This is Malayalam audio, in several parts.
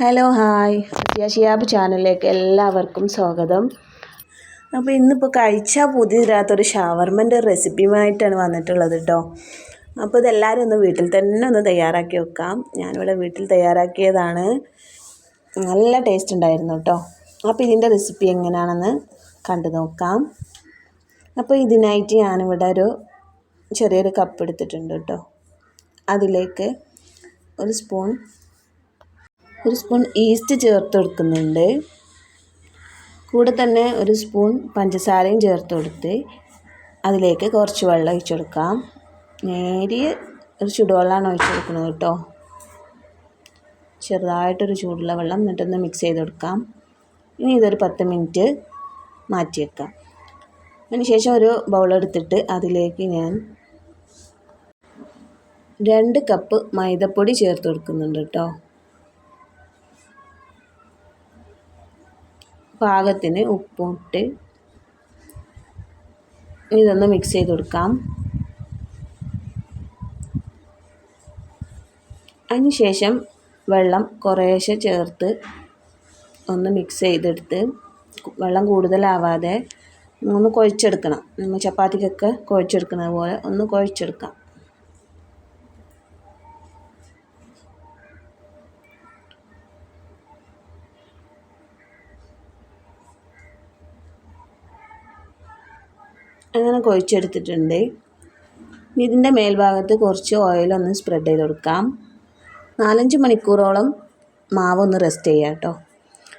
Hello hi. സത്യ ഷിയാബ് ചാനലിലേക്ക് എല്ലാവർക്കും സ്വാഗതം. അപ്പോൾ ഇന്നിപ്പോൾ കഴിച്ചാൽ പുതിയതിരാത്തൊരു ഷവർമന്റെ റെസിപ്പിയുമായിട്ടാണ് വന്നിട്ടുള്ളത് കേട്ടോ. അപ്പോൾ ഇതെല്ലാവരും ഒന്ന് വീട്ടിൽ തന്നെ ഒന്ന് തയ്യാറാക്കി വെക്കാം. ഞാനിവിടെ വീട്ടിൽ തയ്യാറാക്കിയതാണ്. നല്ല ടേസ്റ്റ് ഉണ്ടായിരുന്നു കേട്ടോ. അപ്പോൾ ഇതിന്റെ റെസിപ്പി എങ്ങനെയാണെന്ന് കണ്ടു നോക്കാം. അപ്പോൾ ഇതിനായിട്ട് ഞാനിവിടെ ഒരു ചെറിയൊരു കപ്പ് എടുത്തിട്ടുണ്ട് കേട്ടോ. അതിലേക്ക് ഒരു സ്പൂൺ ഒരു സ്പൂൺ ഈസ്റ്റ് ചേർത്ത് കൊടുക്കുന്നുണ്ട് കൂടെ തന്നെ ഒരു സ്പൂൺ പഞ്ചസാരയും ചേർത്ത് കൊടുത്ത് അതിലേക്ക് കുറച്ച് വെള്ളം ഒഴിച്ചു കൊടുക്കാം നേരിയ ഒരു ചൂടുവെള്ളമാണ് ഒഴിച്ചു കൊടുക്കുന്നത് കേട്ടോ. ചെറുതായിട്ടൊരു ചൂടുള്ള വെള്ളം എന്നിട്ടൊന്ന് മിക്സ് ചെയ്ത് കൊടുക്കാം ഇനി ഇതൊരു പത്ത് മിനിറ്റ് മാറ്റി വെക്കാം അതിനുശേഷം ഒരു ബൗളെടുത്തിട്ട് അതിലേക്ക് ഞാൻ രണ്ട് കപ്പ് മൈദപ്പൊടി ചേർത്ത് കൊടുക്കുന്നുണ്ട് കേട്ടോ. പാകത്തിന് ഉപ്പും ഇട്ട് ഇതൊന്ന് മിക്സ് ചെയ്ത് കൊടുക്കാം. അതിനുശേഷം വെള്ളം കുറേശ്ശെ ചേർത്ത് ഒന്ന് മിക്സ് ചെയ്തെടുത്ത് വെള്ളം കൂടുതലാവാതെ ഒന്ന് കുഴച്ചെടുക്കണം. ചപ്പാത്തിക്കൊക്കെ കുഴച്ചെടുക്കുന്നത് പോലെ ഒന്ന് കുഴച്ചെടുക്കാം. അങ്ങനെ കുഴച്ചെടുത്തിട്ടുണ്ട്. ഇതിന്റെ മേൽഭാഗത്ത് കുറച്ച് ഓയിലൊന്ന് സ്പ്രെഡ് ചെയ്ത് കൊടുക്കാം. നാലഞ്ച് മണിക്കൂറോളം മാവ് ഒന്ന് റെസ്റ്റ് ചെയ്യാം കേട്ടോ.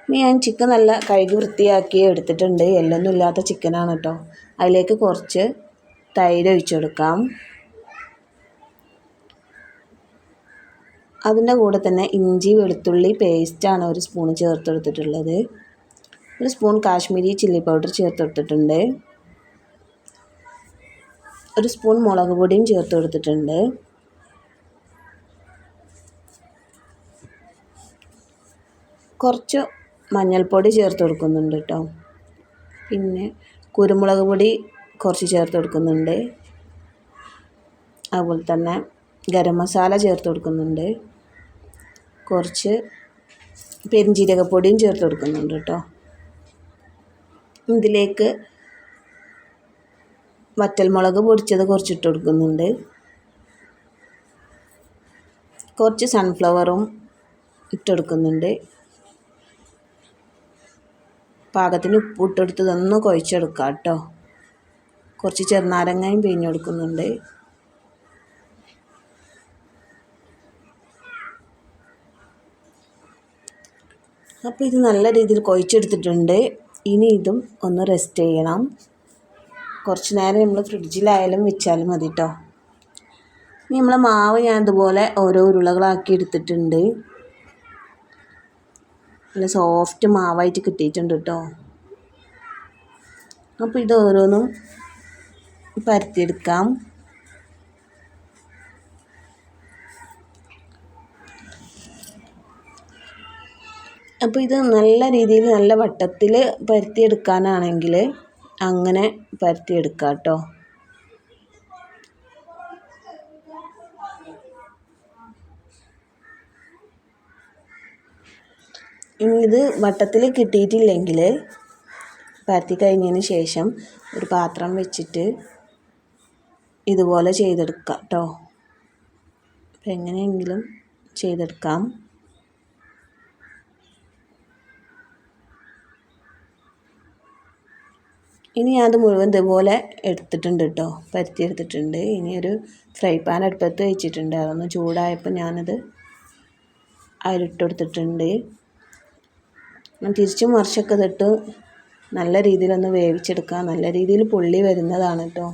ഇനി ഞാൻ ചിക്കൻ നല്ല കഴുകി വൃത്തിയാക്കി എടുത്തിട്ടുണ്ട്. എല്ലൊന്നും ഇല്ലാത്ത ചിക്കനാണ് കേട്ടോ. അതിലേക്ക് കുറച്ച് തൈര് ഒഴിച്ചു കൊടുക്കാം. അതിന്റെ കൂടെ തന്നെ ഇഞ്ചി വെളുത്തുള്ളി പേസ്റ്റാണ് ഒരു സ്പൂൺ ചേർത്ത് കൊടുത്തിട്ടുള്ളത്. ഒരു സ്പൂൺ കാശ്മീരി ചില്ലി പൗഡർ ചേർത്ത് കൊടുത്തിട്ടുണ്ട്. ഒരു സ്പൂൺ മുളക് പൊടിയും ചേർത്ത് കൊടുത്തിട്ടുണ്ട്. കുറച്ച് മഞ്ഞൾപ്പൊടി ചേർത്ത് കൊടുക്കുന്നുണ്ട് കേട്ടോ. പിന്നെ കുരുമുളക് പൊടി കുറച്ച് ചേർത്ത് കൊടുക്കുന്നുണ്ട്. അതുപോലെ തന്നെ ഗരം മസാല ചേർത്ത് കൊടുക്കുന്നുണ്ട്. കുറച്ച് പെരിഞ്ജീരകപ്പൊടിയും ചേർത്ത് കൊടുക്കുന്നുണ്ട് കേട്ടോ. ഇതിലേക്ക് വറ്റൽമുളക് പൊടിച്ചത് കുറച്ചിട്ട് കൊടുക്കുന്നുണ്ട്. കുറച്ച് സൺഫ്ലവറും ഇട്ടെടുക്കുന്നുണ്ട് പാകത്തിന് ഉപ്പ് ഇട്ടെടുത്ത് ഇതൊന്ന് കുഴച്ചെടുക്കാം കേട്ടോ കുറച്ച് ചെറുനാരങ്ങയും പിഴിഞ്ഞ് കൊടുക്കുന്നുണ്ട്. അപ്പോൾ ഇത് നല്ല രീതിയിൽ കുഴച്ചെടുത്തിട്ടുണ്ട്. ഇനി ഇതും ഒന്ന് റെസ്റ്റ് ചെയ്യണം. കുറച്ച് നേരം നമ്മൾ ഫ്രിഡ്ജിലായാലും വെച്ചാലും മതി കേട്ടോ ഇനി നമ്മൾ മാവ് ഞാൻ ഇതുപോലെ ഓരോ ഉരുളകളാക്കി എടുത്തിട്ടുണ്ട്. നല്ല സോഫ്റ്റ് മാവായിട്ട് കിട്ടിയിട്ടുണ്ട് കേട്ടോ. അപ്പോൾ ഇത് ഓരോന്നും പരത്തിയെടുക്കാം. അപ്പോൾ ഇത് നല്ല രീതിയിൽ നല്ല വട്ടത്തിൽ പരത്തിയെടുക്കാനാണെങ്കിൽ അങ്ങനെ പരത്തിയെടുക്കാം കേട്ടോ ഇനി ഇത് വട്ടത്തിൽ കിട്ടിയിട്ടില്ലെങ്കിൽ പരത്തി കഴിഞ്ഞതിന് ശേഷം ഒരു പാത്രം വെച്ചിട്ട് ഇതുപോലെ ചെയ്തെടുക്കാം കേട്ടോ എങ്ങനെയെങ്കിലും ചെയ്തെടുക്കാം. ഇനി അത് മുഴുവൻ ഇതുപോലെ എടുത്തിട്ടുണ്ട് കേട്ടോ. പരത്തി എടുത്തിട്ടുണ്ട് ഇനി ഒരു ഫ്രൈ പാൻ അടുപ്പത്ത് വെച്ചിട്ടുണ്ട്. അതൊന്ന് ചൂടായപ്പോൾ ഞാനത് അതിലിട്ട് കൊടുത്തിട്ടുണ്ട്. തിരിച്ചും മറിച്ചൊക്കെ ഇതിട്ട് നല്ല രീതിയിലൊന്ന് വേവിച്ചെടുക്കാം. നല്ല രീതിയിൽ പുള്ളി വരുന്നതാണ് കേട്ടോ.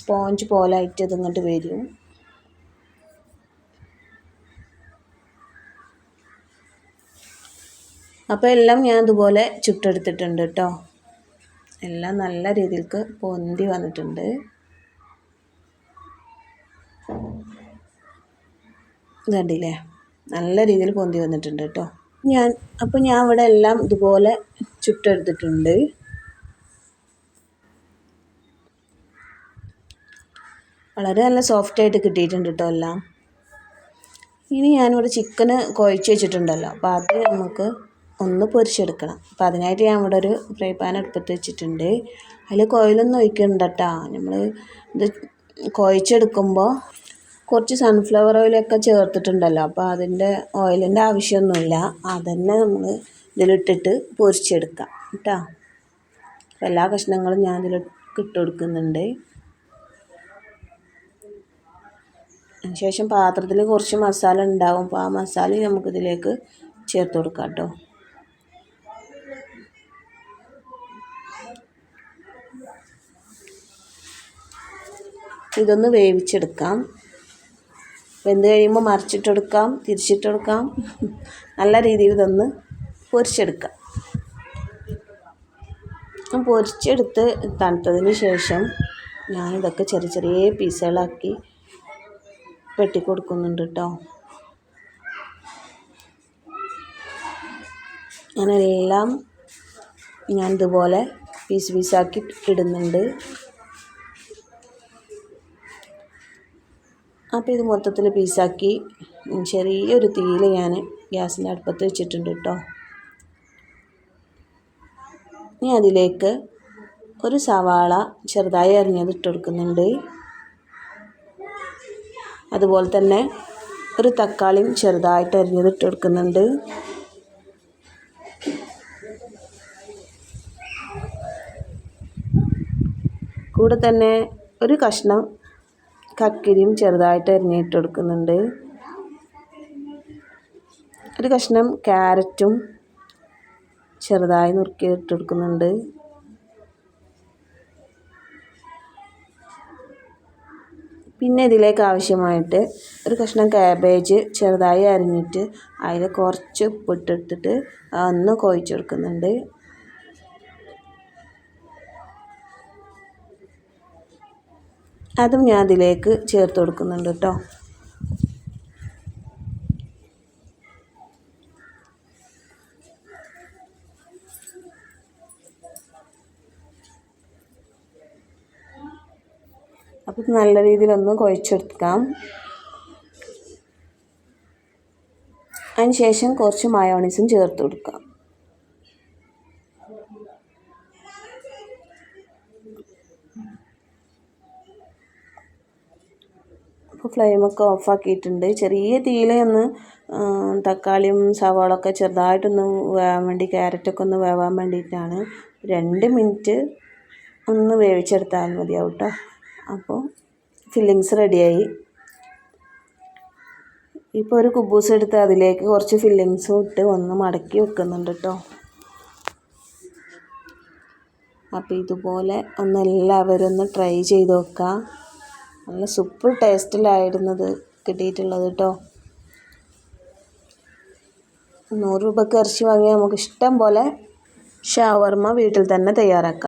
സ്പോഞ്ച് പോലായിട്ട് ഇതിങ്ങോട്ട് വരും. അപ്പോൾ എല്ലാം ഞാൻ ഇതുപോലെ ചുട്ടെടുത്തിട്ടുണ്ട് കേട്ടോ എല്ലാം നല്ല രീതിക്ക് പൊന്തി വന്നിട്ടുണ്ട്. കണ്ടില്ലേ നല്ല രീതിയിൽ പൊന്തി വന്നിട്ടുണ്ട് കേട്ടോ ഞാൻ അപ്പോൾ ഞാൻ ഇവിടെ എല്ലാം ഇതുപോലെ ചുട്ടെടുത്തിട്ടുണ്ട്. വളരെ നല്ല സോഫ്റ്റായിട്ട് കിട്ടിയിട്ടുണ്ട് കേട്ടോ എല്ലാം. ഇനി ഞാനിവിടെ ചിക്കന് കുഴച്ച് വെച്ചിട്ടുണ്ടല്ലോ. അപ്പോൾ അത് നമുക്ക് ഒന്ന് പൊരിച്ചെടുക്കണം. അപ്പോൾ അതിനായിട്ട് ഞാൻ ഇവിടെ ഒരു ഫ്രൈ പാൻ എടുത്തിട്ട് വെച്ചിട്ടുണ്ട്. അതിൽ കോയിലൊന്നും ഒഴിക്കണ്ട കേട്ടോ നമ്മൾ ഇത് കുഴച്ചെടുക്കുമ്പോൾ കുറച്ച് സൺഫ്ലവർ ഓയിലൊക്കെ ചേർത്തിട്ടുണ്ടല്ലോ. അപ്പോൾ അതിന്റെ ഓയിലിന്റെ ആവശ്യമൊന്നുമില്ല. അതന്നെ നമ്മൾ ഇതിലിട്ടിട്ട് പൊരിച്ചെടുക്കാം. കേട്ടോ അപ്പോൾ എല്ലാ കഷ്ണങ്ങളും ഞാൻ ഇതിൽ ഇട്ട് കൊടുക്കുന്നുണ്ട്. അതിനുശേഷം പാത്രത്തിൽ കുറച്ച് മസാല ഉണ്ടാവും. അപ്പോൾ ആ മസാല നമുക്കിതിലേക്ക് ചേർത്ത് കൊടുക്കാം കേട്ടോ ഇതൊന്ന് വേവിച്ചെടുക്കാം. വെന്ത് കഴിയുമ്പോൾ മറിച്ചിട്ടെടുക്കാം തിരിച്ചിട്ടെടുക്കാം. നല്ല രീതിയിൽ ഇതൊന്ന് പൊരിച്ചെടുക്കാം. പൊരിച്ചെടുത്ത് തണുത്തതിന് ശേഷം ഞാനിതൊക്കെ ചെറിയ ചെറിയ പീസുകളാക്കി വെട്ടിക്കൊടുക്കുന്നുണ്ട് കേട്ടോ ഞാനെല്ലാം ഞാൻ ഇതുപോലെ പീസ് പീസാക്കി ഇടുന്നുണ്ട്. അപ്പോൾ ഇത് മൊത്തത്തിൽ പീസാക്കി. ചെറിയൊരു തീയിൽ ഞാൻ ഗ്യാസിന്റെ അടുപ്പത്ത് വെച്ചിട്ടുണ്ട് കേട്ടോ ഇനി അതിലേക്ക് ഒരു സവാള ചെറുതായി അരിഞ്ഞത് ഇട്ട് കൊടുക്കുന്നുണ്ട്. അതുപോലെ തന്നെ ഒരു തക്കാളിയും ചെറുതായിട്ട് അരിഞ്ഞത് ഇട്ട് കൊടുക്കുന്നുണ്ട്. കൂടെ തന്നെ ഒരു കഷ്ണം കക്കിരിയും ചെറുതായിട്ട് അരിഞ്ഞിട്ട് കൊടുക്കുന്നുണ്ട് ഒരു കഷ്ണം ക്യാരറ്റും ചെറുതായി നുറുക്കി ഇട്ട് കൊടുക്കുന്നുണ്ട് പിന്നെ ഇതിലേക്ക് ആവശ്യമായിട്ട് ഒരു കഷ്ണം കാബേജ് ചെറുതായി അരിഞ്ഞിട്ട് അതിൽ കുറച്ച് ഉപ്പിട്ടിട്ടിട്ട് ഒന്ന് കുഴച്ചെടുക്കുന്നുണ്ട്. അതും ഞാൻ അതിലേക്ക് ചേർത്ത് കൊടുക്കുന്നുണ്ട് കേട്ടോ. അപ്പോൾ നല്ല രീതിയിലൊന്ന് കുഴച്ചെടുക്കാം. അതിന് ശേഷം കുറച്ച് മയോണീസും ചേർത്ത് കൊടുക്കാം. ഫ്ലെയിമൊക്കെ ഓഫാക്കിയിട്ടുണ്ട് ചെറിയ തീയിലൊന്ന് തക്കാളിയും സവാളൊക്കെ ചെറുതായിട്ടൊന്ന് വേവാൻ വേണ്ടി ക്യാരറ്റൊക്കെ ഒന്ന് വേവാൻ വേണ്ടിയിട്ടാണ് രണ്ട് മിനിറ്റ് ഒന്ന് വേവിച്ചെടുത്താൽ മതിയാവും കേട്ടോ അപ്പോൾ ഫില്ലിങ്സ് റെഡിയായി ഇപ്പോൾ ഒരു കുബൂസ് എടുത്ത് അതിലേക്ക് കുറച്ച് ഫില്ലിങ്സും ഇട്ട് ഒന്ന് മടക്കി വെക്കുന്നുണ്ട് കേട്ടോ അപ്പോൾ ഇതുപോലെ ഒന്ന് എല്ലാവരും ഒന്ന് ട്രൈ ചെയ്ത് നോക്കുക നല്ല സൂപ്പർ ടേസ്റ്റിലായിരുന്നത് കിട്ടിയിട്ടുള്ളത് കേട്ടോ നൂറ് രൂപയ്ക്ക് ഇറച്ചി വാങ്ങിയാൽ നമുക്ക് ഇഷ്ടം പോലെ ഷവർമ്മ വീട്ടിൽ തന്നെ തയ്യാറാക്കാം.